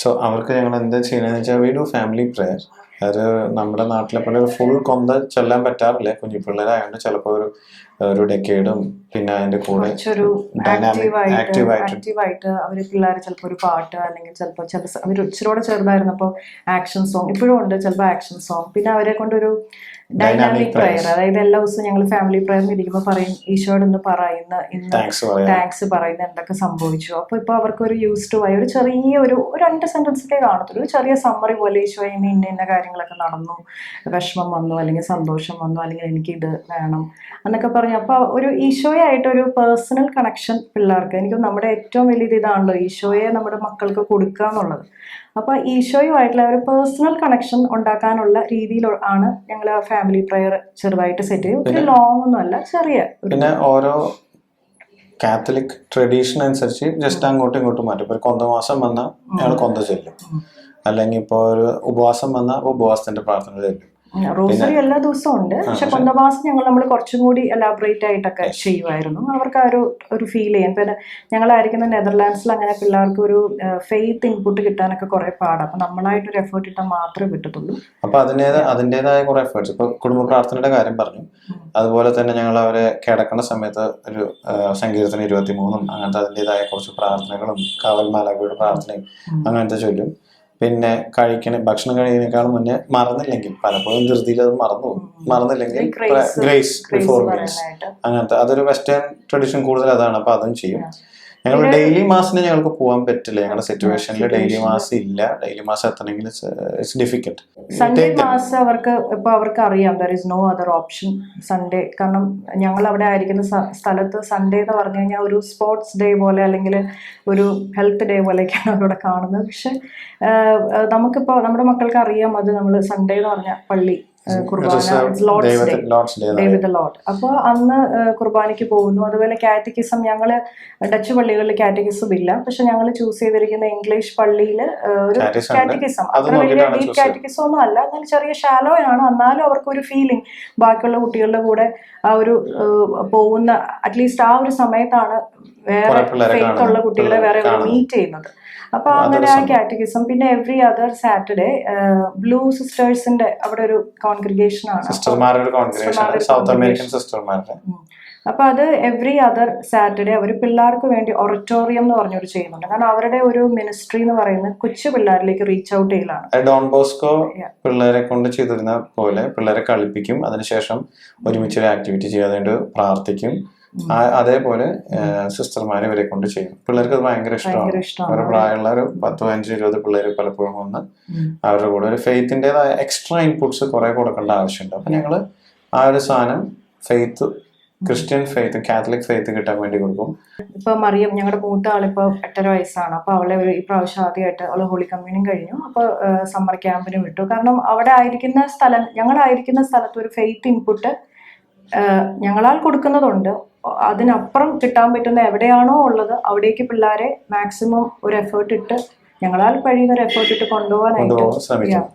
So അവർക്ക് ഞങ്ങൾ എന്താ ചെയ്യണമെന്ന് വെച്ചാൽ വി ഡു ഫാമിലി പ്രെയർ അത് നമ്മുടെ നാട്ടിലെ പോലെ ഒരു ഫുൾ കൊന്ത ചെല്ലാൻ പറ്റാറില്ല. കുഞ്ഞു പിള്ളേരായതുകൊണ്ട് ചിലപ്പോൾ ഒരു ഒരു ഡെക്കേഡും പിന്നെ അതിന്റെ കൂടെ ആക്റ്റീവായിട്ട്. അവർ പിള്ളേർ ചിലപ്പോൾ ഒരു പാട്ട് അല്ലെങ്കിൽ ചിലപ്പോൾ ചില അവർ അവർ ചേർന്നായിരുന്നപ്പോൾ ആക്ഷൻ സോങ് ഇപ്പോഴും ഉണ്ട് ചിലപ്പോൾ ആക്ഷൻ സോങ് പിന്നെ അവരെ കൊണ്ടൊരു ഡൈനാമിക് പ്രയർ അതായത് എല്ലാ ദിവസവും ഞങ്ങൾ ഫാമിലി പ്രയറിൽ ഇരിക്കുമ്പോൾ പറയും ഈശോയോട് ഇന്ന് പറയുന്ന ഇന്ന് താങ്ക്സ് പറയുന്ന എന്തൊക്കെ സംഭവിച്ചു. അപ്പൊ ഇപ്പൊ അവർക്ക് ഒരു യൂസ് ടു ആയി. ഒരു ചെറിയ ഒരു ഒരു രണ്ട് സെന്റൻസിലേ കാണത്തുള്ളൂ ഒരു ചെറിയ സമ്മറി പോലെ ഈശോ ഇന്ന് ഇന്ന ഇന്ന കാര്യങ്ങളൊക്കെ നടന്നു. വിഷമം വന്നു അല്ലെങ്കിൽ സന്തോഷം വന്നു അല്ലെങ്കിൽ എനിക്ക് ഇത് വേണം എന്നൊക്കെ പറഞ്ഞു. അപ്പൊ ഒരു ഈശോയായിട്ട് ഒരു പേഴ്സണൽ കണക്ഷൻ പിള്ളേർക്ക്. എനിക്ക് നമ്മുടെ ഏറ്റവും വലിയ ഇതാണല്ലോ ഈശോയെ നമ്മുടെ മക്കൾക്ക് കൊടുക്കുക എന്നുള്ളത് അപ്പോൾ ഈശോയുമായിട്ടുള്ള ഒരു പേഴ്സണൽ കണക്ഷൻ ഉണ്ടാക്കാനുള്ള രീതിയിൽ ആണ് ഞങ്ങൾ ഫാമിലി പ്രയർ ചെറുതായിട്ട് സെറ്റ് ചെയ്യും ഒരു ലോങ് ഒന്നും അല്ല ചെറിയ പിന്നെ ഓരോ കാത്തലിക് ട്രഡീഷൻ അനുസരിച്ച് ജസ്റ്റ് അങ്ങോട്ടും ഇങ്ങോട്ടും മാറ്റും. ഇപ്പോൾ ഒരു കൊന്തമാസം വന്നാൽ ഞങ്ങൾ കൊന്ത ചൊല്ലും. അല്ലെങ്കിൽ ഇപ്പോൾ ഒരു ഉപവാസം വന്നാൽ ഉപവാസത്തിന്റെ പ്രാർത്ഥന ചൊല്ലും. റോസറി എല്ലാ ദിവസവും ഉണ്ട് പക്ഷെ കൊന്തമാസം ഞങ്ങൾ നമ്മൾ കുറച്ചും കൂടി എലാബറേറ്റ് ആയിട്ടൊക്കെ ചെയ്യുമായിരുന്നു. അവർക്ക് ആ ഒരു ഒരു ഫീൽ ചെയ്യാൻ. പിന്നെ ഞങ്ങളായിരിക്കുന്ന നെതർലാൻഡ്സിൽ അങ്ങനെ പിള്ളേർക്ക് ഒരു ഫെയ്ത്ത് ഇൻപുട്ട് കിട്ടാനൊക്കെ കുറെ പാടാണ് അപ്പൊ നമ്മളായിട്ട് ഒരു എഫേർട്ട് ഇട്ടാൽ മാത്രമേ കിട്ടത്തുള്ളൂ. അപ്പൊ അതിന്റെതായ അതിന്റെതായ കുറെ എഫേർട്സ് ഇപ്പൊ കുടുംബ പ്രാർത്ഥനയുടെ കാര്യം പറഞ്ഞു. അതുപോലെ തന്നെ ഞങ്ങൾ അവരെ കിടക്കുന്ന സമയത്ത് ഒരു സങ്കീർത്തനം ഇരുപത്തി മൂന്നും അങ്ങനത്തെ അതിന്റെതായ കുറച്ച് പ്രാർത്ഥനകളും കാവൽ മാലാഖയുടെ പ്രാർത്ഥനയും അങ്ങനത്തെ ചൊല്ലും. പിന്നെ കഴിക്കണ ഭക്ഷണം കഴിക്കുന്നതിനേക്കാളും മുന്നേ മറന്നില്ലെങ്കിൽ പലപ്പോഴും ധൃതിയിൽ അത് മറന്നു മറന്നില്ലെങ്കിൽ ഗ്രേസ് ബിഫോർ ഗ്രേസ് അങ്ങനത്തെ അതൊരു വെസ്റ്റേൺ ട്രഡീഷൻ കൂടുതൽ അതാണ്. അപ്പൊ അതും ചെയ്യും. ഞങ്ങൾ ഡെയിലി മാസിന് ഞങ്ങൾക്ക് പോകാൻ പറ്റില്ല. ഞങ്ങളുടെ സിറ്റുവേഷനിൽ ഡെയിലി മാസ് ഇല്ല. ഡെയിലി മാസ് എത്തണമെങ്കിൽ ഇറ്റ്സ് ഡിഫിക്കൽട്ട് സൺഡേ മാസ് അവർക്ക് ഇപ്പൊ അവർക്ക് അറിയാം. There is no other option Sunday കാരണം ഞങ്ങൾ അവിടെ ആയിരിക്കുന്ന സ്ഥലത്ത് സൺഡേ എന്ന് പറഞ്ഞു കഴിഞ്ഞാൽ ഒരു സ്പോർട്സ് ഡേ പോലെ അല്ലെങ്കിൽ ഒരു ഹെൽത്ത് ഡേ പോലെയൊക്കെയാണ് അവിടെ കാണുന്നത്. പക്ഷെ നമുക്കിപ്പോൾ നമ്മുടെ മക്കൾക്ക് അറിയാം അത് നമ്മൾ സൺഡേ എന്ന് പറഞ്ഞാൽ പള്ളി. അപ്പോൾ അന്ന് കുർബാനയ്ക്ക് പോകുന്നു. അതുപോലെ കാറ്റക്കിസം ഞങ്ങൾ ഡച്ച് പള്ളികളിൽ കാറ്റക്കിസം ഇല്ല. പക്ഷെ ഞങ്ങൾ ചൂസ് ചെയ്തിരിക്കുന്ന ഇംഗ്ലീഷ് പള്ളിയിൽ ഒരു. കാറ്റക്കിസം അത് അത്ര വലിയ ഡീപ് കാറ്റക്കിസം ഒന്നും അല്ല. എന്നാൽ ചെറിയ ഷാലോ ആണ് എന്നാലും അവർക്ക് ഒരു ഫീലിംഗ്. ബാക്കിയുള്ള കുട്ടികളുടെ കൂടെ ആ ഒരു പോകുന്ന അറ്റ്ലീസ്റ്റ് ആ ഒരു സമയത്താണ് വേറെ ഫെയ്ത്ത് ഉള്ള കുട്ടികളെ വേറെ മീറ്റ് ചെയ്യുന്നത്. അപ്പൊ അങ്ങനെ ആ. കാറ്റഗിസം പിന്നെ എവറി അതർ സാറ്റർഡേ ബ്ലൂ സിസ്റ്റേഴ്സിന്റെ അവിടെ ഒരു കോൺഗ്രിഗേഷൻ ആണ്. സൗത്ത് അമേരിക്കൻ സിസ്റ്റർമാരുടെ. അപ്പൊ അത് എവറി അതർ സാറ്റർഡേ അവർ പിള്ളേർക്ക് വേണ്ടി ഒററ്റോറിയം എന്ന് പറഞ്ഞൊരു ചെയ്യുന്നുണ്ട്. കാരണം അവരുടെ ഒരു മിനിസ്ട്രി എന്ന് പറയുന്നത് കൊച്ചു പിള്ളേരിലേക്ക് റീച്ച് ഔട്ട് ചെയ്യലാണ്. Don Bosco. പിള്ളേരെ കൊണ്ട് ചെയ്തിരുന്ന പോലെ പിള്ളേരെ കളിപ്പിക്കും. അതിനുശേഷം ഒരുമിച്ച് ഒരു ആക്ടിവിറ്റി ചെയ്യാൻ വേണ്ടി പ്രാർത്ഥിക്കും. അതേപോലെ സിസ്റ്റർമാരെ ഇവരെ കൊണ്ട് ചെയ്യും. പിള്ളേർക്ക് അത് ഭയങ്കര ഇഷ്ടമാണ്. അവരുടെ പ്രായമുള്ള ഒരു പത്ത് പതിനഞ്ച് ഇരുപത് പിള്ളേർ പലപ്പോഴും വന്ന് അവരുടെ കൂടെ ഒരു ഫെയ്ത്തിന്റെതായ എക്സ്ട്രാ ഇൻപുട്സ് കുറെ കൊടുക്കേണ്ട ആവശ്യമുണ്ട്. അപ്പൊ ഞങ്ങൾ ആ ഒരു സാധനം faith Christian faith Catholic faith കിട്ടാൻ വേണ്ടി കൊടുക്കും. ഇപ്പൊ മറിയം ഞങ്ങളുടെ മൂത്ത ആളിപ്പോ എട്ടര വയസ്സാണ്. അപ്പൊ അവളെ ഒരു ഈ പ്രാവശ്യം ആദ്യമായിട്ട് അവൾ ഹോളി കമ്മ്യൂണിയും കഴിഞ്ഞു. അപ്പൊ സമ്മർ ക്യാമ്പിനും വിട്ടു. കാരണം അവിടെ ആയിരിക്കുന്ന സ്ഥലം ഞങ്ങളായിരിക്കുന്ന സ്ഥലത്ത് ഒരു ഫെയ്ത്ത് ഇൻപുട്ട് ഞങ്ങളാൽ കൊടുക്കുന്നതുണ്ട്. അതിനപ്പുറം കിട്ടാൻ പറ്റുന്ന എവിടെയാണോ ഉള്ളത് അവിടേക്ക് പിള്ളേരെ മാക്സിമം ഒരു എഫേർട്ട് ഇട്ട് ഞങ്ങളാൽ കഴിയുന്ന ഒരു എഫേർട്ട് ഇട്ട് കൊണ്ടുപോകാനായിട്ട്